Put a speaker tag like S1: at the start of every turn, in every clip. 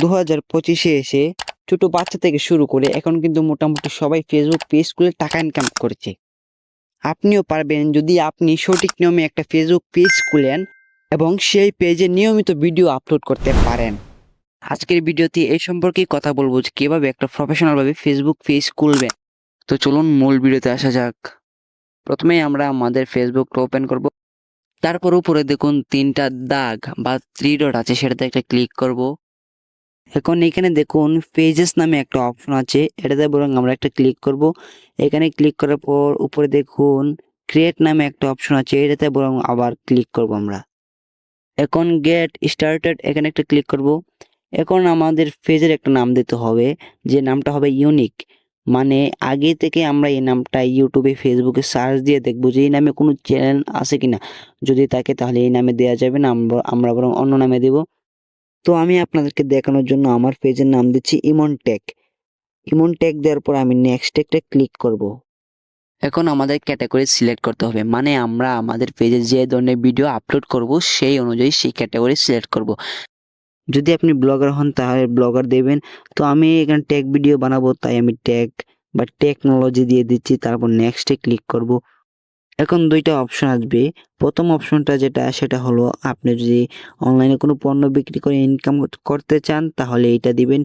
S1: দু হাজার পঁচিশে এসে ছোট বাচ্চা থেকে শুরু করে এখন কিন্তু মোটামুটি সবাই ফেসবুক পেজ খুলে টাকা ইনকাম করছে। আপনিও পারবেন যদি আপনি সঠিক নিয়মে একটা ফেসবুক পেজ খুলেন এবং সেই পেজে নিয়মিত ভিডিও আপলোড করতে পারেন। আজকের ভিডিওতে এই সম্পর্কেই কথা বলব যে কীভাবে একটা প্রফেশনাল ভাবে ফেসবুক পেজ খুলবেন তো চলুন মূল ভিডিওতে আসা যাক। প্রথমে আমরা আমাদের ফেসবুকটা ওপেন করব। তারপর উপরে দেখুন তিনটা দাগ বা থ্রি ডট আছে, সেটাতে একটা ক্লিক করব। এখন এখানে দেখুন পেজেস নামে একটা অপশন আছে। এটাতে বরং আমরা একটা ক্লিক করব। এখানে ক্লিক করার পর উপরে দেখুন ক্রিয়েট নামে একটা অপশন আছে। এটাতে বরং আবার ক্লিক করব আমরা। এখন গেট স্টার্টেড এখানে একটা ক্লিক করব। এখন আমাদের পেজের একটা নাম দিতে হবে। যে নামটা হবে ইউনিক মানে আগে থেকে আমরা এই নামটা ইউটিউবে ফেসবুকে সার্চ দিয়ে দেখব যে এই নামে কোনো চ্যানেল আছে কিনা। যদি থাকে তাহলে এই নামে দেওয়া যাবে না, আমরা আমরা বরং অন্য নামে দেব। তো আমি আপনাদেরকে দেখানোর জন্য আমার পেজের নাম দিচ্ছি ইমন টেক ইমন টেক দেওয়ার পর আমি নেক্সট একটা ক্লিক করব। এখন আমাদের ক্যাটাগরি সিলেক্ট করতে হবে। মানে আমরা আমাদের পেজে যে ধরনের ভিডিও আপলোড করব, সেই অনুযায়ী সেই ক্যাটাগরি সিলেক্ট করব। যদি আপনি ব্লগার হন তাহলে ব্লগার দেবেন। তো আমি এখানে টেক ভিডিও বানাবো, তাই আমি টেক বা টেকনোলজি দিয়ে দিচ্ছি, তারপর নেক্সটে ক্লিক করব। এখন দুইটা অপশন আসবে। প্রথম অপশনটা যেটা, সেটা হলো আপনি যদি অনলাইনে কোনো পণ্য বিক্রি করে ইনকাম করতে চান, তাহলে এইটা দিবেন।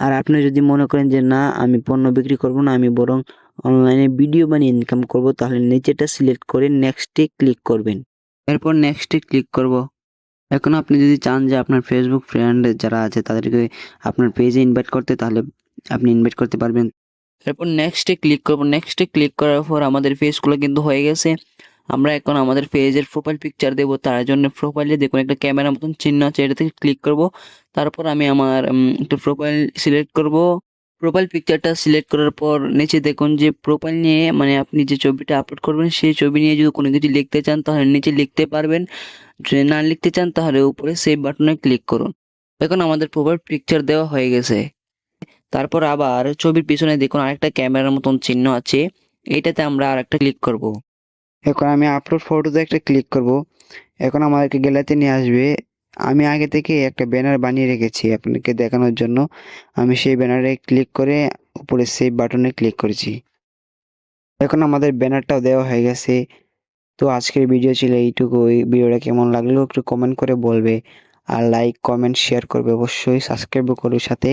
S1: আর আপনি যদি মনে করেন যে, না, আমি পণ্য বিক্রি করব না, আমি বরং অনলাইনে ভিডিও বানিয়ে ইনকাম করব, তাহলে নিচেটা সিলেক্ট করে নেক্সটে ক্লিক করবেন। এরপর নেক্সটে ক্লিক করব। এখন আপনি যদি চান যে, আপনার ফেসবুক ফ্রেন্ড যারা আছে, তাদেরকে আপনার পেজে ইনভাইট করতে, তাহলে আপনি ইনভাইট করতে পারবেন। এরপর নেক্সটে ক্লিক করব। নেক্সটে ক্লিক করার পর আমাদের ফেসগুলো কিন্তু হয়ে গেছে। আমরা এখন আমাদের পেজের প্রোফাইল পিকচার দেবো। তার জন্য প্রোফাইলে দেখুন একটা ক্যামেরা মতন চিহ্ন আছে এটা থেকে ক্লিক করব। তারপর আমি আমার একটা প্রোফাইল সিলেক্ট করব। প্রোফাইল পিকচারটা সিলেক্ট করার পর নিচে দেখুন যে প্রোফাইল নিয়ে মানে আপনি যে ছবিটা আপলোড করবেন, সেই ছবি নিয়ে যদি কোনো কিছু লিখতে চান, তাহলে নিচে লিখতে পারবেন। যদি না লিখতে চান, তাহলে উপরে সেভ বাটনে ক্লিক করুন। এখন আমাদের প্রোফাইল পিকচার দেওয়া হয়ে গেছে। তারপর আবার ছবির পিছনে দেখুন আরেকটা ক্যামেরার মতন চিহ্ন আছে। এটাতে আমরা আরেকটা ক্লিক করব। এখন আমি আপলোড ফটোতে একটা ক্লিক করব। এখন আমাদেরকে গ্যালারিতে নিয়ে আসবে। আমি আগে থেকে একটা ব্যানার বানিয়ে রেখেছি আপনাকে দেখানোর জন্য। আমি সেই ব্যানারে ক্লিক করে উপরে সেভ বাটনে ক্লিক করেছি। এখন আমাদের ব্যানারটাও দেওয়া হয়ে গেছে। তো আজকের ভিডিও ছিল এইটুকুই। ভিডিওটা কেমন লাগল একটু কমেন্ট করে বলবে। আর লাইক কমেন্ট শেয়ার করবে অবশ্যই। সাবস্ক্রাইব করবে সাথে।